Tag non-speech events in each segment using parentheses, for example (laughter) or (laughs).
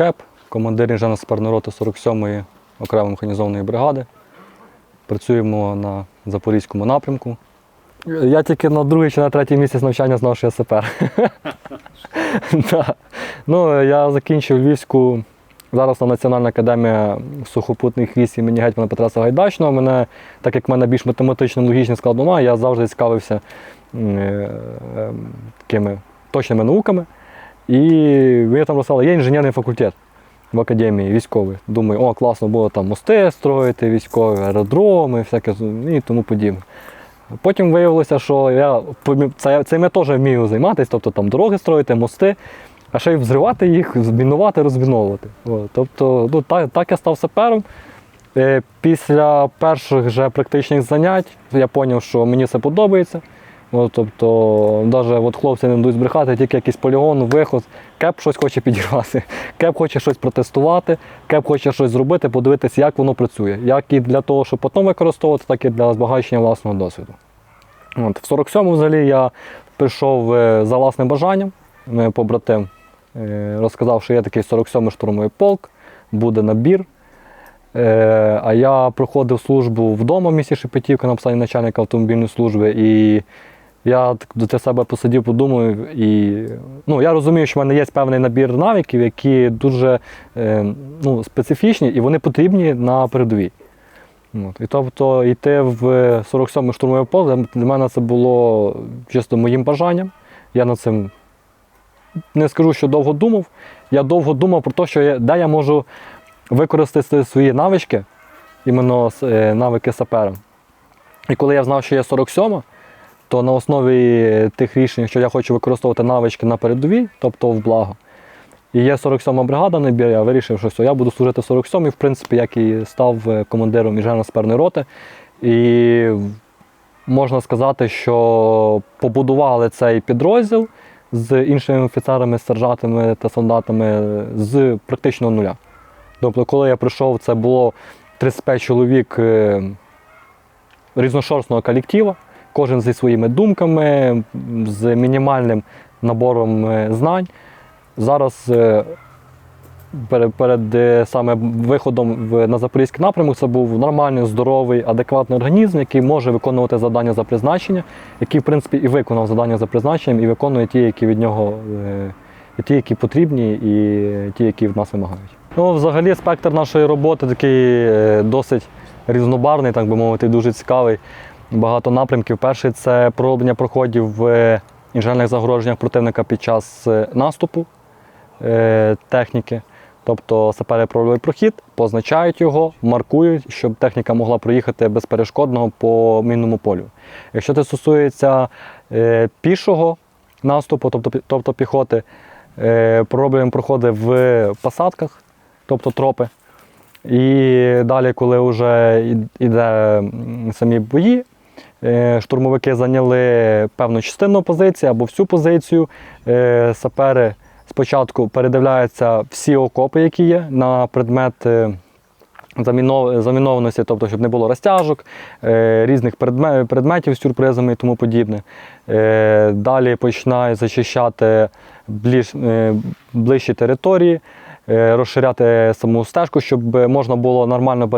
Кеп, командир інженерно-саперної роти 47-ї окремої механізованої бригади. Працюємо на Запорізькому напрямку. Я тільки на другий чи на третій місяць навчання знав, що я сапер. (laughs) Ну, я закінчив Львівську, зараз на Національна академія сухопутних військ імені Гетьмана Петра Сагайдачного. Мене, так як в мене більш математично логічний склад ума, я завжди цікавився е, е, такими точними науками. І мені там розказали, є інженерний факультет в академії військовий. Думаю, о, класно було там мости строїти, військові, аеродроми, всяке і тому подібне. Потім виявилося, що я цим я теж вмію займатися, тобто там дороги строїти, мости, а ще й взривати їх, змінувати, розміновувати. От, тобто, ну, так, так я став сапером. Е, Після перших же практичних занять я зрозумів, що мені це подобається. От, тобто, навіть от хлопці не будуть збрехати, тільки якийсь полігон, виход, кеп щось хоче підірвати, (laughs) кеп хоче щось протестувати, кеп хоче щось зробити, подивитися, як воно працює. Як і для того, щоб потім використовувати, так і для збагачення власного досвіду. От, в 47-му взагалі я прийшов е, за власним бажанням. Мій побратим е, розказав, що є такий 47-й штурмовий полк, буде набір. Е, А я проходив службу вдома в місті Шепетівка на посаді начальника автомобільної служби. І я так до себе посидів, подумав, і ну, я розумію, що в мене є певний набір навиків, які дуже е, ну, специфічні і вони потрібні на передовій. От. І тобто йти в 47-й штурмовий полк для мене це було чисто моїм бажанням. Я над цим не скажу, що довго думав. Я довго думав про те, що я, де я можу використати свої навички, іменно е, навики сапера. І коли я знав, що є 47, то на основі тих рішень, що я хочу використовувати навички на передовій, тобто в благо. І є 47-ма бригада набір, я вирішив, що все, я буду служити в 47 в принципі, як і став е, командиром інженерно-саперної роти. І можна сказати, що побудували цей підрозділ з іншими офіцерами, сержантами та солдатами з практично нуля. Тобто, коли я прийшов, це було 35 чоловік е, різношорстного колектива, кожен зі своїми думками, з мінімальним набором е, знань. Зараз е, перед, е, саме виходом на Запорізький напрямок це був нормальний, здоровий, адекватний організм, який може виконувати завдання за призначення, який, в принципі, і виконав завдання за призначенням, і виконує ті, які від нього ті, які потрібні, і ті, які від нас вимагають. Ну, взагалі, спектр нашої роботи такий досить різнобарний, так би мовити, дуже цікавий. Багато напрямків. Перший це пророблення проходів в інженерних загороженнях противника під час е, наступу е, техніки. Тобто сапери пророблюють прохід, позначають його, маркують, щоб техніка могла проїхати безперешкодно по мінному полю. Якщо це стосується е, пішого наступу, тобто, тобто піхоти, е, пророблюємо проходи в посадках, тобто тропи. І далі, коли вже йде самі бої, е, штурмовики зайняли певну частину позиції або всю позицію. Е, Сапери спочатку передивляються всі окопи, які є, на предмет е, замінованості, тобто, щоб не було розтяжок, е, різних предметів з сюрпризами і тому подібне. Е, Далі починають зачищати е, ближчі території, е, розширяти саму стежку, щоб можна було нормально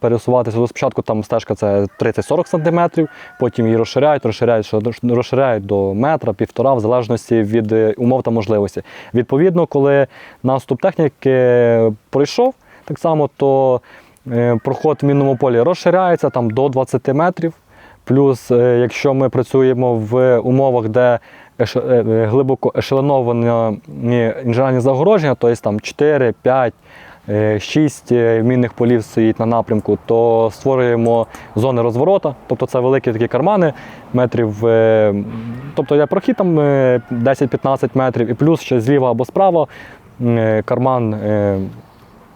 пересуватися. Тобто Спочатку там стежка це 30-40 см, потім її розширяють, розширяють, розширяють до метра, півтора, в залежності від е, умов та можливості. Відповідно, коли наступ техніки пройшов, так само, то е, проход в мінному полі розширяється там, до 20 метрів. Плюс, е, якщо ми працюємо в умовах, де е, е, глибоко ешелоновані інженерні загородження, тобто там 4, 5, 6 мінних полів стоїть на напрямку, то створюємо зони розворота, тобто це великі такі кармани, метрів, е, тобто є прохід там е, 10-15 метрів, і плюс ще зліва або справа карман.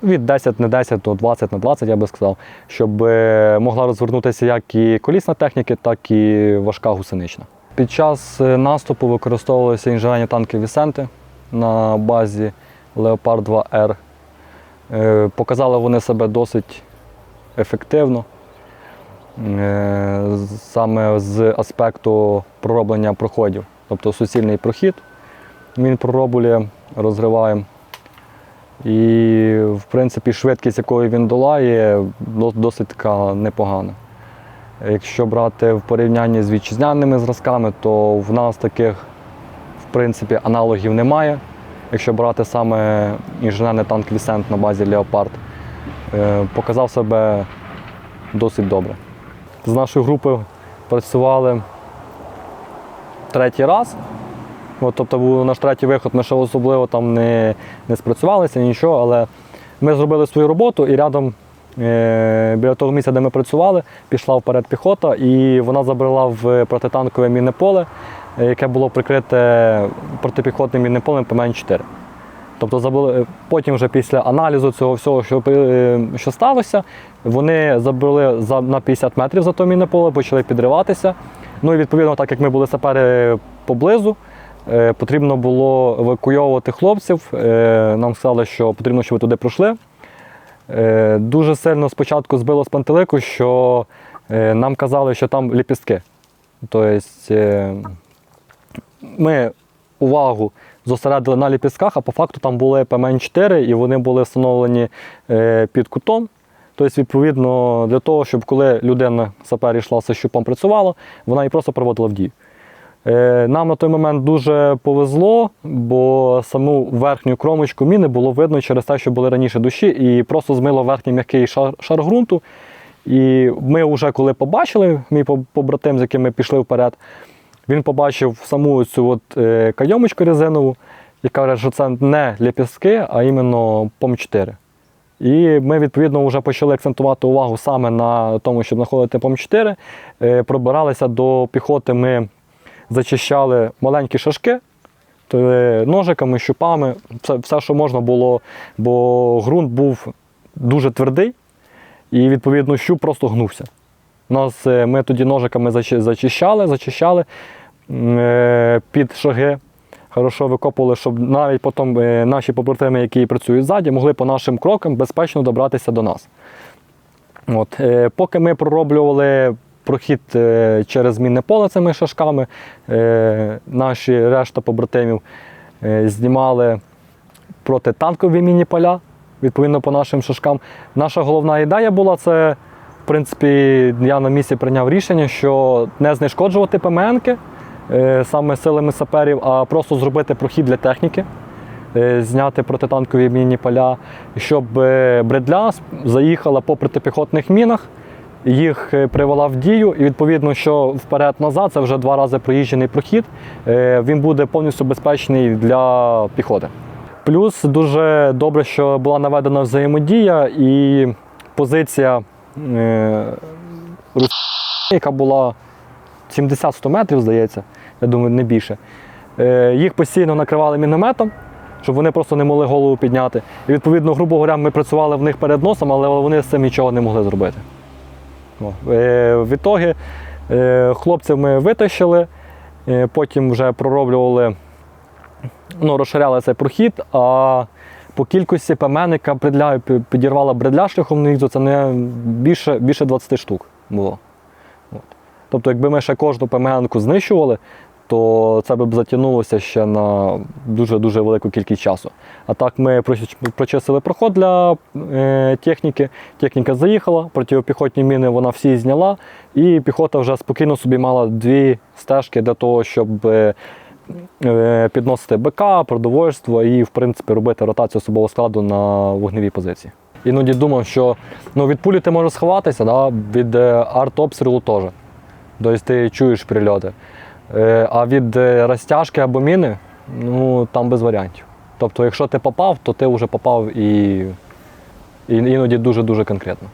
від 10 на 10 до 20 на 20, я би сказав, щоб могла розвернутися як і колісна техніка, так і важка гусенична. Під час е, наступу використовувалися інженерні танки Вісенти на базі Leopard 2R. Е, Показали вони себе досить ефективно. Е, Саме з аспекту пророблення проходів. Тобто суцільний прохід він пророблює, розриваємо І, в принципі, швидкість, якою він долає, досить така непогана. Якщо брати в порівнянні з вітчизняними зразками, то в нас таких в принципі аналогів немає. Якщо брати саме інженерний танк Вісент на базі Леопард, е, показав себе досить добре. З нашою групою працювали третій раз. От, тобто був наш третій виход, ми ще особливо там не, не спрацювалися, нічого, але ми зробили свою роботу і рядом біля того місця, де ми працювали, пішла вперед піхота, і вона забрала в протитанкове мінне поле, е, яке було прикрите протипіхотним мінним полем ПМН-4. Тобто забули, потім вже після аналізу цього всього, що, е, що сталося, вони забрали за, на 50 метрів за то мінне поле, почали підриватися. Ну і відповідно, так як ми були сапери поблизу, е, потрібно було евакуйовувати хлопців. Е, Нам сказали, що потрібно, щоб ви туди пройшли. Е, Дуже сильно спочатку збило з пантелику, що е, нам казали, що там ліпістки. Тобто е, ми увагу зосередили на ліпістках, а по факту там були ПМН-4 і вони були встановлені під кутом. Тобто, відповідно, для того, щоб коли людина сапер йшла зі щупом працювала, вона її просто проводила в дію. Е, Нам на той момент дуже повезло, бо саму верхню кромочку міни було видно через те, що були раніше душі, і просто змило верхній м'який шар, шар ґрунту. І ми вже коли побачили, мій побратим, з яким ми пішли вперед, він побачив саму цю от, е, кайомочку резинову і каже, що це не ліпістки, а іменно ПОМ-4. І ми, відповідно, вже почали акцентувати увагу саме на тому, щоб знаходити ПОМ-4. Е, Пробиралися до піхоти, ми зачищали маленькі шашки е, ножиками, щупами, все, все, що можна було, бо ґрунт був дуже твердий, і відповідно щуп просто гнувся. Нас, е, ми тоді ножиками зачищали, зачищали е, під шаги. Хорошо викопували, щоб навіть потім наші побратими, які працюють ззаді, могли по нашим крокам безпечно добратися до нас. От, поки ми пророблювали прохід е, через мінне поле цими шашками, е, наші решта побратимів е, знімали протитанкові міні-поля, відповідно по нашим шашкам. Наша головна ідея була це, в принципі, я на місці прийняв рішення, що не знешкоджувати ПМНки саме силами саперів, а просто зробити прохід для техніки. Зняти протитанкові мінні поля, щоб бредля заїхала по протипіхотних мінах, їх е, привела в дію, і відповідно, що вперед-назад це вже два рази проїжджений прохід. е, Він буде повністю безпечний для піхоти. Плюс дуже добре, що була наведена взаємодія і позиція е, Рус- яка була 70-100 метрів, здається, я думаю, не більше. Їх постійно накривали мінометом, щоб вони просто не могли голову підняти. І відповідно, грубо говоря, ми працювали в них перед носом, але вони з цим нічого не могли зробити. О, е, В ітогі е, хлопців ми витащили, е, потім вже пророблювали, ну, розширяли цей прохід, а по кількості пеменника бредля, підірвала бредля шляхом низу, це не більше, більше 20 штук було. От. Тобто, якби ми ще кожну ПМН-ку знищували, то це б затягнулося ще на дуже-дуже велику кількість часу. А так ми прочи- прочистили проход для е, техніки. Техніка заїхала, протипіхотні міни вона всі зняла, і піхота вже спокійно собі мала дві стежки для того, щоб е, е, підносити БК, продовольство і, в принципі, робити ротацію особового складу на вогневій позиції. Іноді думав, що ну, від пулі ти можеш сховатися, да? від артобстрілу теж. Тобто ти чуєш прильоти. Е, А від е, розтяжки або міни, ну там без варіантів. Тобто, якщо ти попав, то ти вже попав і, і іноді дуже-дуже конкретно.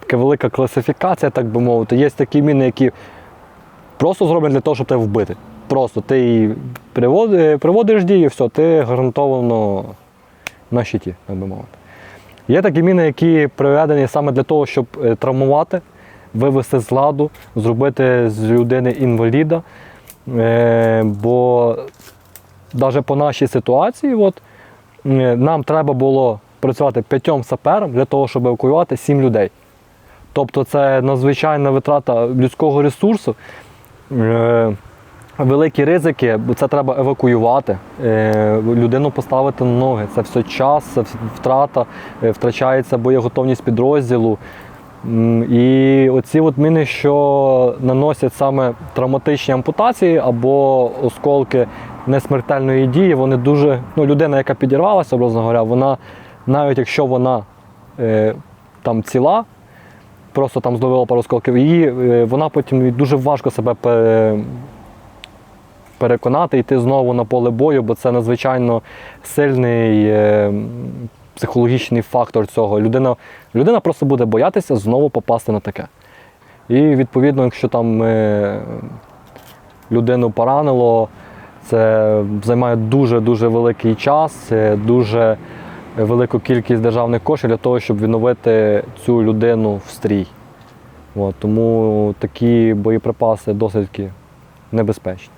Така велика класифікація, так би мовити. Є такі міни, які просто зроблені для того, щоб тебе вбити. Просто ти її приводиш, дію, все, ти гарантовано на щиті, так би мовити. Є такі міни, які приведені саме для того, щоб е, травмувати, вивести з ладу, зробити з людини інваліда. Е, бо навіть по нашій ситуації, от, е, нам треба було працювати п'ятьом сапером для того, щоб евакуювати сім людей. Тобто це надзвичайна витрата людського ресурсу. Е, великі ризики, бо це треба евакуювати, людину поставити на ноги. Це все час, це втрата, втрачається боєготовність підрозділу. І оці от міни, що наносять саме травматичні ампутації або осколки несмертельної дії, вони дуже. Ну, людина, яка підірвалася, образно говоря, вона, навіть якщо вона е, там ціла, просто там зловила пару осколків, її, е, вона потім дуже важко себе пе- переконати йти знову на поле бою, бо це надзвичайно сильний е, психологічний фактор цього. Людина, людина просто буде боятися знову попасти на таке. І відповідно, якщо там е, людину поранило, це займає дуже-дуже великий час, дуже велику кількість державних коштів для того, щоб відновити цю людину в стрій. От, тому такі боєприпаси досить небезпечні.